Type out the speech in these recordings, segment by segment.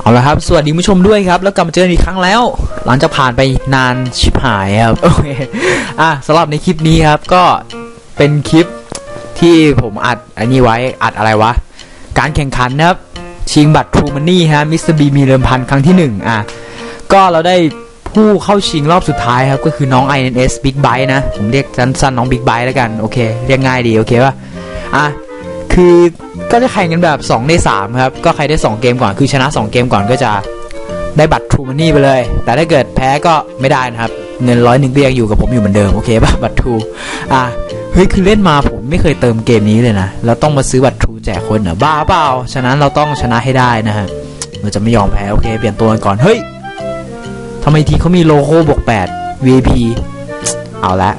เอาละครับ สวัสดีผู้ชมด้วยครับ แล้วกลับมาเจอกันอีกครั้งแล้ว หลังจากผ่านไปนานชิบหายครับโอเคอะสำหรับในคลิปนี้ครับก็เป็นคลิปที่ผมอัดอันนี้ไว้อัดอะไรวะ การแข่งขันนะครับ ชิงบัตร True Money ฮะมิสเตอร์บีมีเดิมพันครั้งที่หนึ่งอะ ก็เราได้ผู้เข้าชิงรอบสุดท้ายครับ ก็คือน้อง INS Big Bite นะ ผมเรียกสั้นๆน้อง Big Bite แล้วกัน โอเค เรียกง่ายดี โอเคป่ะอะ คือก็จะแข่งกันแบบ 2 ใน 3 ครับ ก็ใครได้ 2 เกมก่อน คือชนะ 2 เกมก่อนก็จะได้บัตร True Money ไปเลย แต่ถ้าเกิดแพ้ก็ไม่ได้นะครับ เงินร้อยหนึ่งก็ยังอยู่กับผมอยู่เหมือนเดิม โอเคป่ะ บัตร True อะ เฮ้ย คือเล่นมาผมไม่เคยเติมเกมนี้เลยนะแล้วต้องมาซื้อบัตร True แจกคนเหรอ บ้าเปล่า ฉะนั้นเราต้องชนะให้ได้นะฮะ เราจะไม่ยอมแพ้ โอเค เปลี่ยนตัวกันก่อน เฮ้ยทำไมทีเขามีโลโก้บวก8 VIP เอาละ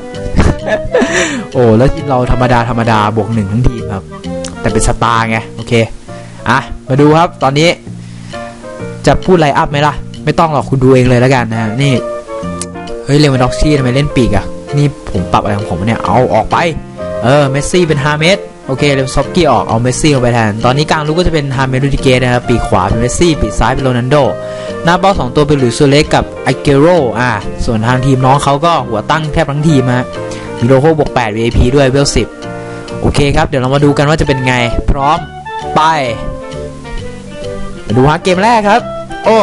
โอ้ แล้วทีมเราธรรมดาธรรมดาบวกหนึ่งทั้งทีครับ แต่เป็นสตาร์ไงโอเคอะมาดูครับตอนนี้ จะพูดไลอัพไหมล่ะ ไม่ต้องหรอกคุณดูเองเลยแล้วกันนะนี่เฮ้ยเลวันด็อกซี่ทำไมเล่นปีกอะนี่ผมปรับอะไรของผมเนี่ยเอาออกไปเออเมสซี่เป็นฮาเมสโอเคเลวซอฟกี้ออกเอาเมสซี่ลงไปแทน ตอนนี้กลางลูกก็จะเป็นฮาเมรูดิเกสนะครับปีกขวาเป็นเมสซี่ปีกซ้ายเป็นโรนัลโด หน้าเป้าสองตัวเป็นหลุยส์โซเลสกับไอเกโรอ่าส่วนทางทีมน้องเขาก็หัวตั้งแทบทั้งทีมฮะมีโลโก้บวก8 VIP ด้วยเวล10 โอเคครับ เดี๋ยวเรามาดูกันว่าจะเป็นไง พร้อม ไปมาดูฮะเกมแรกครับ โอ้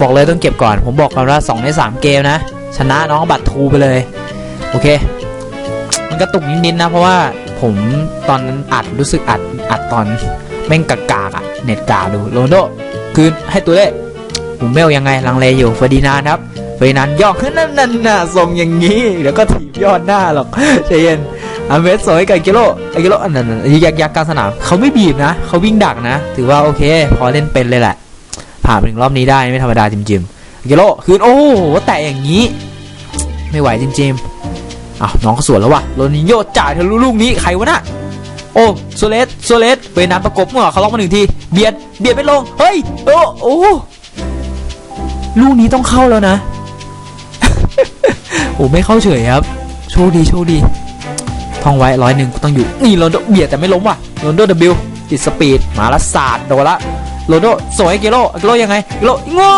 บอกเลยต้องเก็บก่อน ผมบอกก่อนว่า 2 ใน 3 เกมนะ ชนะน้องบัตรทูไปเลย โอเค มันกระตุกนิดๆนะ เพราะว่าผมตอนนั้นอัดรู้สึกอัดอัดตอนแม่งกากากอะเน็ตกาดูโรนโดคืนให้ตัวเลขผมเมลยังไงลังเลอยู่เฟอร์ดินานครับเฟอร์ดินานย่อขึ้นนั่นนั่นน่ะทรงอย่างนี้เดี๋ยวก็ถีบยอดหน้าหรอกใจเย็น อเมสสวยกับไอกิโลไอกิโลอันนั้นน่ะยักยักกลางสนามเขาไม่บีบนะเขาวิ่งดักนะ ถือว่าโอเค พอเล่นเป็นเลยแหละ ผ่านถึงรอบนี้ได้ไม่ธรรมดาจริงๆไอกิโลคืนโอ้โหแตะอย่างนี้ ไม่ไหวจริงๆอ้าวน้องเขาสวนแล้ววะโรนิโยจ่ายทะลุลูกนี้ใครวะน่ะโอ้โซเลสโซเลสเวนามประกบมั่วเขาล็อกมาหนึ่งทีเบียดเบียดไปลงเฮ้ยโอ้โอ้ลูกนี้ต้องเข้าแล้วนะโอ้ไม่เข้าเฉยครับ โชคดีโชคดี ท่องไว้ร้อยหนึ่งต้องอยู่ นี่โรนโดเบียดแต่ไม่ล้มว่ะโรนโดเดบบิลติดสปีดมาละศาสตร์โดนละโรนโดสวยเกโลเกโลยังไงเกโลง้อ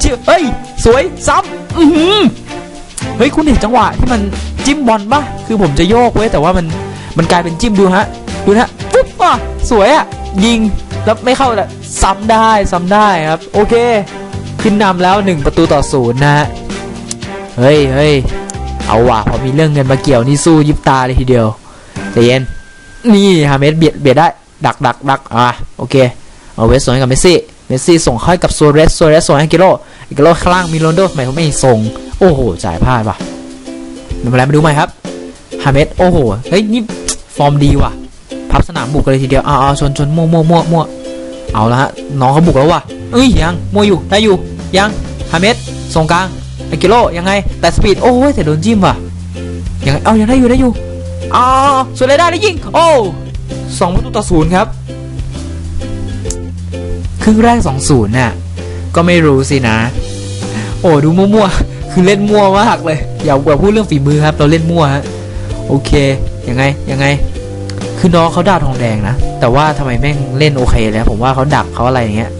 เชื่อเฮ้ยสวยซ้ำอือหือเฮ้ยคุณเห็นจังหวะที่มันจิ้มบอลปะคือผมจะโยกเว้ยแต่ว่ามันมันกลายเป็นจิ้มดูฮะดูนะปุ๊บอะสวยอะยิงแล้วไม่เข้าแต่ซ้ำได้ซ้ำได้ครับ โอเค ขึ้นนำแล้ว 1 ประตูต่อศูนย์นะฮะเฮ้ยเฮ้ย เอาว่ะพอมีเรื่องเงินมาเกี่ยวนี่สู้ยิบตาเลยทีเดียวใจเย็นนี่ฮาเมสเบียดเบียดได้ดักดักดักอะโอเคเอาเวสส่งให้กับเมสซี่เมสซี่ส่งให้กับโซเรสโซเรสส่งให้กิโลกิโลข้างล่างมีโรนโดทำไมเขาไม่ส่งโอ้โหจ่ายพลาดว่ะไม่เป็นไรมาดูใหม่ครับฮาเมสโอ้โหเฮ้ยนี่ฟอร์มดีว่ะพับสนามบุกกันเลยทีเดียวเอาเอาชนชนมั่วมั่วมั่วมั่วเอาละฮะน้องเขาบุกแล้วว่ะเอ้ยยังมั่วอยู่ได้อยู่ยังฮาเมสส่งกลาง ไอกิโลยังไงแต่สปีดโอ้ยแต่โดนจิ้มว่ะยังไงเอายังได้อยู่ได้อยู่อ๋อส่วนเลยได้ได้ยิงโอ้สองประตูต่อศูนย์ครับ ครึ่งแรกสองศูนย์น่ะก็ไม่รู้สินะ โอ้ดูมั่วๆคือเล่นมั่วมากเลยอย่าอย่าพูดเรื่องฝีมือครับ เราเล่นมั่วฮะโอเคยังไงยังไง คือน้องเขาดาวทองแดงนะแต่ว่าทำไมแม่งเล่นโอเคแล้ว ผมว่าเขาดักเขาอะไรอย่างเงี้ย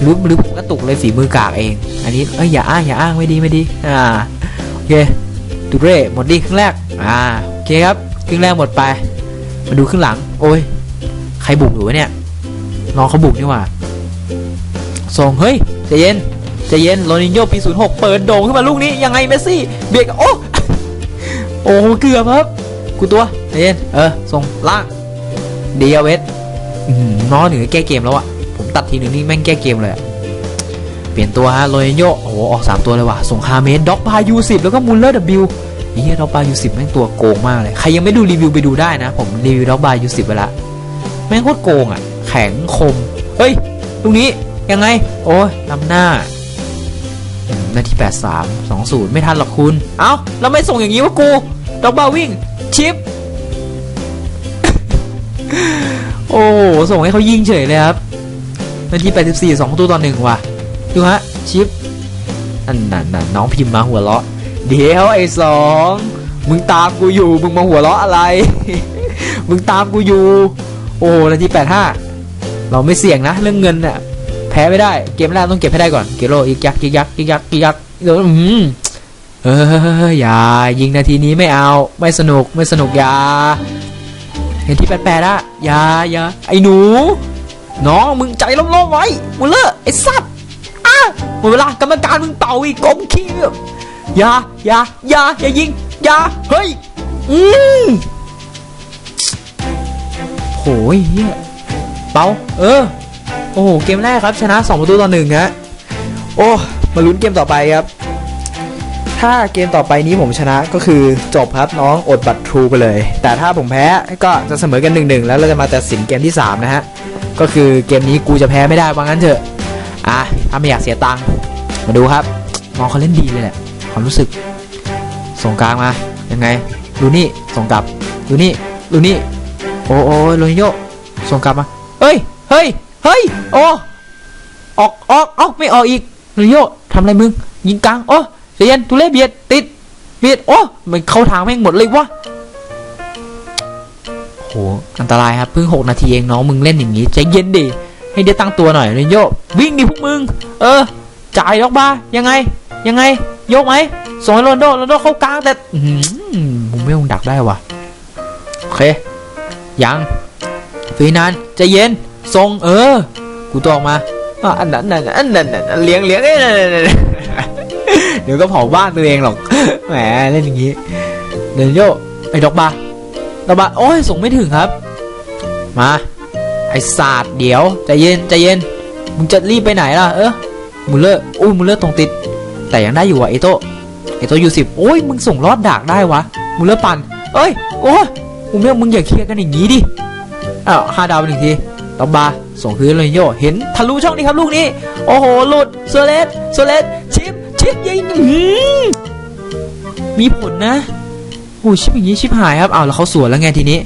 หรือหรือผมก็ตุกเลยฝีมือกากเอง อันนี้เอ้ยอย่าอ้างอย่าอ้างไม่ดีไม่ดีอ่าโอเคดูเร่หมดดีครึ่งแรกอ่าโอเคครับครึ่งแรกหมดไป มาดูครึ่งหลัง โอ้ยใครบุกหรือวะเนี่ยน้องเขาบุกนี่หว่าส่งเฮ้ยใจเย็นใจเย็นโรนินโญ่ปี06 เปิดโด่งขึ้นมาลูกนี้ยังไงเมสซี่เบียกโอ้โอ้เกือบครับกูตัวใจเย็นเออส่งล่างเดียเวสอื้อหือน้องถึงแก้เกมแล้วอะ ผมตัดทีหนึ่งนี่แม่งแก้เกมเลยเปลี่ยนตัวฮะโรนโญ่โอ้โหออก 3 ตัวเลยว่ะส่งฮาเมนด็อกบายูสิบแล้วก็มูลเลอร์ดับบิลนี่ด็อกบายูสิบแม่งตัวโกงมากเลย ใครยังไม่ดูรีวิวไปดูได้นะ ผมรีวิวด็อกบายูสิบไปละแม่งโคตรโกงอะแข็งคม เฮ้ยลูกนี้ยังไง โอ้ยนำหน้านาทีแปดสามสองศูนย์ไม่ทันหรอกคุณ เอ้าแล้วไม่ส่งอย่างนี้วะกูด็อกบาวิ่ง ชิป โอ้ส่งให้เขายิงเฉยเลยครับ นาทีแปดสิบสี่สองประตูต่อหนึ่งว่ะ ดูฮะ ชิปนั่นนั่นน้องพิมพ์มาหัวเราะ เดี๋ยวไอ้สองมึงตามกูอยู่ มึงมาหัวเราะอะไร มึงตามกูอยู่ โอ้นาทีแปดห้าเราไม่เสี่ยงนะ เรื่องเงินน่ะ แพ้ไม่ได้ เกมแรกต้องเก็บให้ได้ก่อน เกโรยิกยักยิกยักยิกยักยิกยักเดี๋ยวอืมเอออย่า ยิงนาทีนี้ไม่เอา ไม่สนุก ไม่สนุกอย่าเห็นที่แปดๆอะอย่าอย่าไอ้หนู น้องมึงใจร่มๆไว้มุลเลอร์ไอ้สัตว์อะหมดเวลากรรมการมึงเป่าอีกกลมขี้อย่าอย่าอย่าอย่ายิงอย่าเฮ้ยอืมโหยเฮียเป่าเออ โอ้โห เกมแรกครับ ชนะ 2 ประตูต่อหนึ่งฮะ โอ้ มาลุ้นเกมต่อไปครับ ถ้าเกมต่อไปนี้ผมชนะก็คือจบครับน้องอดบัตรทรูไปเลย แต่ถ้าผมแพ้ก็จะเสมอกันหนึ่งหนึ่งแล้วเราจะมาตัดสินเกมที่ 3 นะฮะ ก็คือเกมนี้กูจะแพ้ไม่ได้ว่างั้นเถอะ อะถ้าไม่อยากเสียตังค์มาดูครับน้องเขาเล่นดีเลยแหละความรู้สึก ส่งกลางมา ยังไงดูนี่ส่งกลับดูนี่ดูนี่โอ้โอ้โรนิโยส่งกลับมาเฮ้ยเฮ้ยเฮ้ยโอ้ออกออกเอ้าไม่ออกอีกโรนิโยทำอะไรมึงยิงกลางโอ้ ใจเย็นทุเรศเบียดติดเบียดโอ้มันเข้าทางแม่งหมดเลยวะโหอันตรายครับเพิ่งหกนาทีเองน้องมึงเล่นอย่างนี้ใจเย็นดิให้เดี๋ยวตั้งตัวหน่อยโรนโยวิ่งดิพวกมึง เออ จ่ายออกมายังไง ยังไง ยกไหมส่งให้โรนลโดโรนโดเข้ากลางแต่มึงไม่คงดักได้วะโอเค ยังฟีนันใจเย็นทรงเออ กูตัวออกมาอันนั้นอันนั้นอันนั้นอันเลี้ยงเลี้ยงเอ้ย เดี๋ยวก็เผาบ้านตัวเองหรอก แหมเล่นอย่างงี้ เดินโยไอ้ดอกบาดอกบาโอ้ยส่งไม่ถึงครับ มา ไอ้ศาสตร์เดี๋ยวใจเย็นใจเย็น มึงจะรีบไปไหนล่ะ เออมูเลอร์อุ้ยมูเลอร์ตรงติด แต่ยังได้อยู่อะเอโตเอโตอยู่สิบโอ้ยมึงส่งรอดดากได้วะมูเลอร์ปั่นเอ้ยโอ้ยมึงเนี่ยมึงอย่าเคลียร์กันอย่างนี้ดิอ้าวห้าดาวไปหนึ่งทีตอบบาส่งคืนเลยโยเห็นทะลุช่องนี้ครับลูกนี้ โอ้โหหลุดโซเลสโซเลส ชิปชิปยิงอื้อหือมีผลนะโอ้ชิปอย่างนี้ชิปหายครับเอาแล้วเขาสวนแล้วไงทีนี้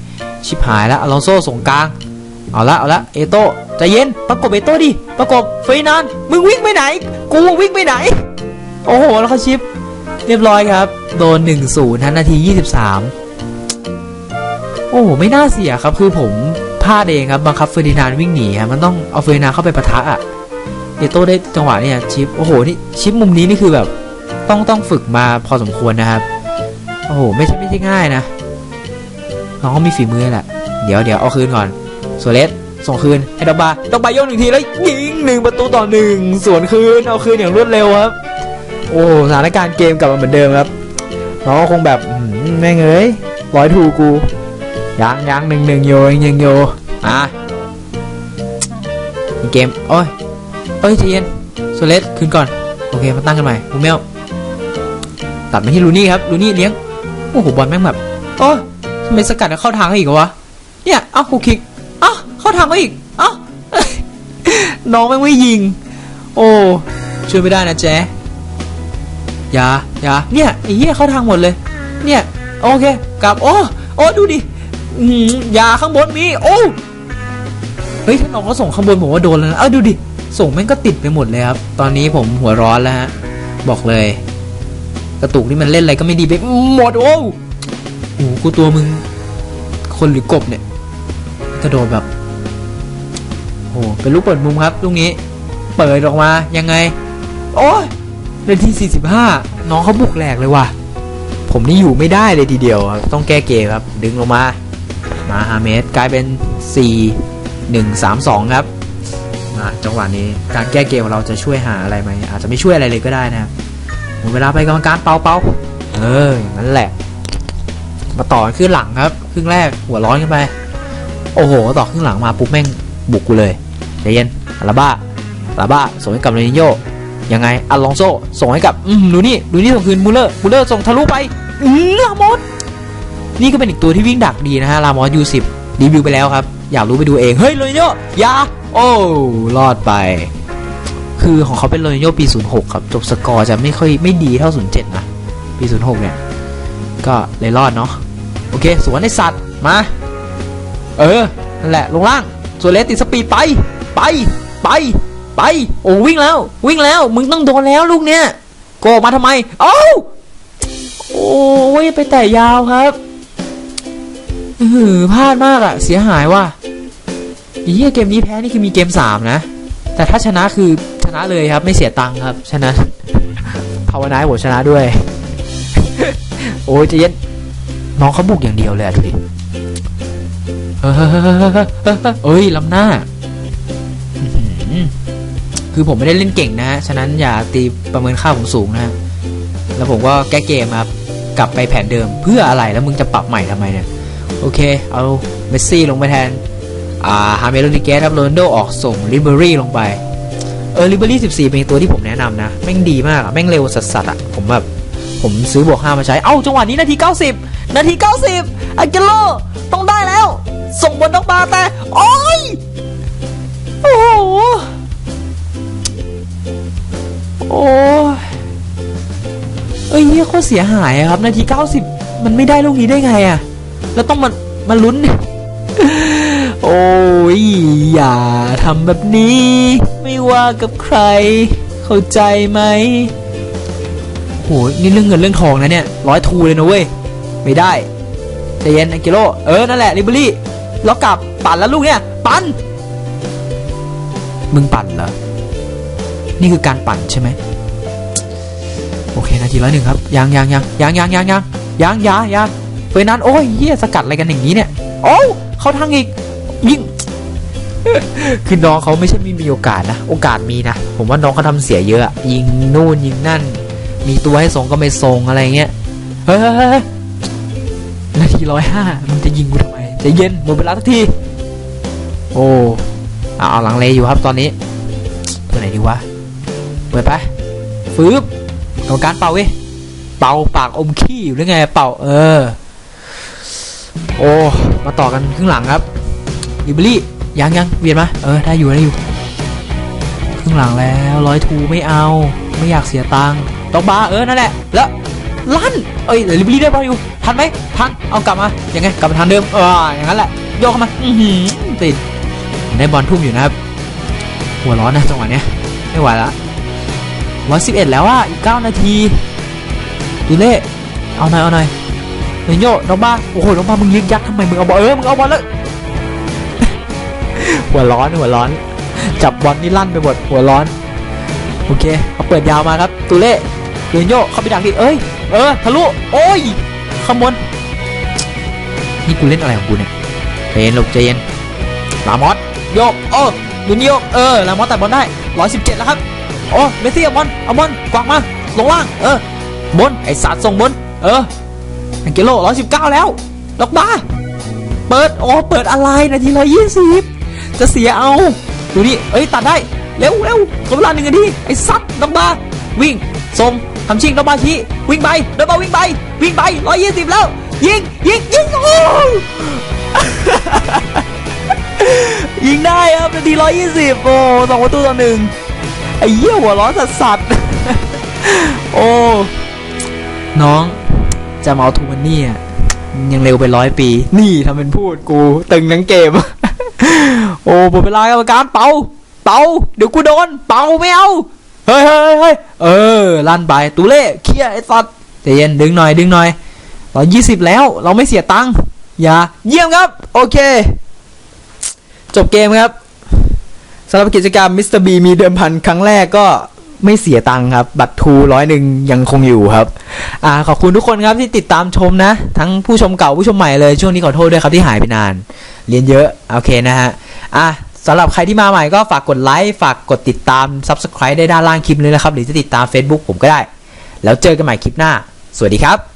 ชิปหายแล้วอลองโซ่ส่งกลาง เอาละเอาละเอโต้ใจเย็นประกบเอโต้ดิประกบเฟยนานมึงวิ่งไปไหน กูวิ่งไปไหน โอ้โหแล้วเขาชิป เรียบร้อยครับ โดน1 0ทันนาที 23 โอ้โหไม่น่าเสียครับคือผมพลาดเองครับบังคับเฟอร์ดินานวิ่งหนีครับมันต้องเอาเฟอร์ดินานเข้าไปปะทะอะ เอโต้ได้จังหวะเนี่ยชิปโอ้โหนี่ชิปมุมนี้นี่คือแบบต้องต้องฝึกมาพอสมควรนะครับ โอ้โหไม่ใช่ไม่ใช่ง่ายนะน้องก็มีฝีมือแหละเดี๋ยวเดี๋ยวเอาคืนก่อนโซเลสส่งคืนให้ดอกบาดอกบาโยนหนึ่งทีแล้วยิงหนึ่งประตูต่อหนึ่งสวนคืนเอาคืนอย่างรวดเร็วครับ โอ้สถานการณ์เกมกลับมาเหมือนเดิมครับน้องก็คงแบบแม่งเอ้ยร้อยถูกกูยังยังหนึ่งหนึ่งโยยังยังโยอะเกมโอ้ย เอ้ยใจเย็นโซเลสคืนก่อน โอเคมาตั้งกันใหม่ลูเมลตัดมาที่ลูนี่ครับลูนี่เลี้ยง โอ้โหบอลแม่งแบบโอ้ยทำไมสกัดเข้าทางอีกวะ เนี่ย เอ้ากูคิกเอ้าเข้าทางอีก เอ้าน้องแม่งไม่ยิง โอ้ช่วยไม่ได้นะแจ๊อย่าอย่าเนี่ยไอ้เหี้ยเข้าทางหมดเลย เนี่ย โอเคกลับ โอ้โอ้ดูดิอืมย่าข้างบนมี โอ้ เฮ้ยถ้าน้องก็ส่งข้างบนผมว่าโดนแล้วนะ เอ้าดูดิ ส่งแม่งก็ติดไปหมดเลยครับ ตอนนี้ผมหัวร้อนแล้วฮะ บอกเลย กระตุกนี่มันเล่นอะไรก็ไม่ดีไปหมดโอ้โหกูตัวมึง คนหรือกบเนี่ย กระโดดแบบโอ้โหเป็นลูกเปิดมุมครับลูกนี้ เปิดออกมายังไง โอ้ยเลนที่45 น้องเขาบุกแหลกเลยว่ะ ผมนี่อยู่ไม่ได้เลยทีเดียวครับ ต้องแก้เกมครับ ดึงลงมา มาฮาเมสกลายเป็น 4 1 3 2 ครับ จังหวะนี้การแก้เกมของเราจะช่วยหาอะไรไหมอาจจะไม่ช่วยอะไรเลยก็ได้นะครับหมดเวลาไปกรรมการเป่าเป่าเอออย่างนั้นแหละ มาต่อกันครึ่งหลังครับ ครึ่งแรกหัวร้อนกันไป โอ้โห ต่อครึ่งหลังมาปุ๊บแม่งบุกกูเลยใจเย็นอาบ้าอาบ้าส่งให้กับเรนิโยยังไงอัลลองโซส่งให้กับอืมดูนี่ดูนี่ส่งคืนมูเลอร์มูเลอร์ส่งทะลุไปอืมลามอสนี่ก็เป็นอีกตัวที่วิ่งดักดีนะฮะลามอสยูสิบรีวิวไปแล้วครับ อยากรู้ไปดูเอง เฮ้ยเรนิโยอย่า โอ้รอดไป คือของเขาเป็นเรนโยปี 06 ครับ จบสกอร์จะไม่ค่อยไม่ดีเท่า 07 นะ ปี 06 เนี่ย ก็เลยรอดเนาะโอเค สวนไอสัตว์ มา เออ นั่นแหละ ลงล่างส่วนเลสติดสปีดไป ไป ไป ไป โอ้วิ่งแล้ว วิ่งแล้ว มึงต้องโดนแล้วลูกเนี้ยโกออมาทำไม เอ้า โอ้ยไปแต่ยาวครับอือหือพลาดมากอะเสียหายว่ะ อีเกมนี้แพ้นี่คือมีเกมสามนะ แต่ถ้าชนะคือชนะเลยครับ ไม่เสียตังค์ครับ ชนะภาวนาให้ผมชนะด้วย โอ้ยจะเย็นน้องเขาบุกอย่างเดียวเลยดูดิเฮ้ยเอ้ยล้ำหน้า คือผมไม่ได้เล่นเก่งนะฮะ ฉะนั้นอย่าตีประเมินค่าผมสูงนะ แล้วผมก็แก้เกมครับ กลับไปแผนเดิมเพื่ออะไรแล้วมึงจะปรับใหม่ทำไมเนี่ย โอเค เอาเมสซี่ลงไปแทน อ่าฮาเมโลนิเกสครับโรนโดออกส่งลิเบอรี่ลงไป เออลิเบอรี่ 14 เป็นตัวที่ผมแนะนำนะ แม่งดีมากอะแม่งเร็วสัสๆอะผมแบบ ผมซื้อบวก5มาใช้ เอ้า จังหวะนี้นาที 90 นาที 90อาเกโล ต้องได้แล้ว ส่งบอลต้องมาแต่ โอ้ย โอ้โหโอ้ยเอ้ยเหี้ยโคตรเสียหายครับ นาที 90 มันไม่ได้ลูกนี้ได้ไงอะแล้วต้องมามาลุ้น โอ้ยอย่าทำแบบนี้ ไม่ว่ากับใคร เข้าใจไหมโหนี่เรื่องเงินเรื่องทองนะเนี่ยร้อยทูเลยนะเว้ย ไม่ได้ใจเย็นไอกิโลเออ นั่นแหละลิเบอรี่ล้วกลับปั่นแล้วลูกเนี่ย ปั่น มึงปั่นเหรอ นี่คือการปั่นใช่ไหมโอเคนาทีร้อยหนึ่งครับยังยังยังยังยังยังยังยังยายาเฟยนั้นโอ้ยเฮียสกัดอะไรกันอย่างนี้เนี่ย โอ้เขาทางอีก ยิงคือน้องเขาไม่ใช่ไม่มีโอกาสนะ โอกาสมีนะ ผมว่าน้องเขาทำเสียเยอะอะ ยิงนู่นยิงนั่น มีตัวให้ส่งก็ไม่ส่งอะไรเงี้ย เฮ้ยนาทีร้อยห้ามันจะยิงกูทำไมจะเย็นหมดเวลาสักที โอ้เอาเอาหลังเลอยู่ครับตอนนี้ ตัวไหนดีวะเปิดไปฟืบกรรมการเป่าเว้ยเป่าปากอมขี้อยู่หรือไงเป่าเออ โอ้ มาต่อกันครึ่งหลังครับ ลิบอรี่ยังยังเวียนมาเออได้อยู่ได้อยู่ครึ่งหลังแล้วร้อยทูไม่เอาไม่อยากเสียตังค์ตองบาเออนั่นแหละแล้วลั่นเอ้ยลิบอรี่ได้บอลอยู่ทันไหมทันเอากลับมายังไงกลับมาทางเดิมเอออย่างนั้นแหละโยกเข้ามาอืติดได้บอลทุ่มอยู่นะครับหัวร้อนนะจังหวะเนี้ยไม่ไหวละร้อยสิบเอ็ดแล้วอะอีกเก้านาทีดูเล่เอาหน่อยเอาหน่อยเฮ้ยโยน้องบ้าโอ้โหน้องบ้ามึงยึกยักทำไมมึงเอาบอลเออมึงเอาบอลเลย หัวร้อนหัวร้อน จับบอลนี่ลั่นไปหมดหัวร้อน โอเคเอาเปิดยาวมาครับตูเล่เรนโยเข้าไปดักดิเอ้ยเออทะลุโอ้ยขมนนี่กูเล่นอะไรของกูเนี่ยใจเย็นลูกใจเย็นลามอสโยกโอ้ดูนี่โยกเออลามอสแต่บอลได้ร้อยสิบเจ็ดแล้วครับโอ้เมสซี่เอาบอลเอาบอลกวางมาลงล่างเออบนไอสัตว์ส่งบนเอออังเกโลร้อยสิบเก้าแล้วล็อกบ้าเปิดโอ้เปิดอะไรนาทีร้อยยี่สิบ จะเสียเอา ดูนี่เอ้ยตัดได้ เร็วเร็วขอเวลาหนึ่งนาทีไอ้ซัดล็อกบ้าวิ่งส่งทำชิงล็อกบ้าชี้วิ่งไปล็อกบ้าวิ่งไป วิ่งไปร้อยยี่สิบแล้ว ยิงยิงยิงโอ้ยิงได้ครับนาทีร้อยยี่สิบโอ้สองประตูต่อหนึ่งไอ้เหี้ยหัวร้อนสัสสัสโอ้น้องจะมาเอาทูมันนี่ยังเร็วไปร้อยปี นี่ทำเป็นพูดกู ตึงทั้งเกม โอ้หมดเวลากรรมการเป่าเป่าเดี๋ยวกูโดน เป่าไม่เอาเฮ้ยเฮ้ยเฮ้ยเออลั่นไปตูเล่เคลียไอ้สัตว์ใจเย็นดึงหน่อยดึงหน่อยเรายี่สิบแล้วเราไม่เสียตังค์อย่าเยี่ยมครับ โอเค จบเกมครับสำหรับกิจกรรมมิสเตอร์บีมีเดิมพันครั้งแรกก็ ไม่เสียตังค์ครับ บัตรทูร้อยหนึ่งยังคงอยู่ครับอ่าขอบคุณทุกคนครับที่ติดตามชมนะ ทั้งผู้ชมเก่าผู้ชมใหม่เลยช่วงนี้ขอโทษด้วยครับที่หายไปนาน เรียนเยอะโอเคนะฮะอะสำหรับใครที่มาใหม่ก็ฝากกดไลค์ฝากกดติดตาม Subscribe ได้ด้านล่างคลิปเลยนะครับ หรือจะติดตาม Facebook ผมก็ได้ แล้วเจอกันใหม่คลิปหน้า สวัสดีครับ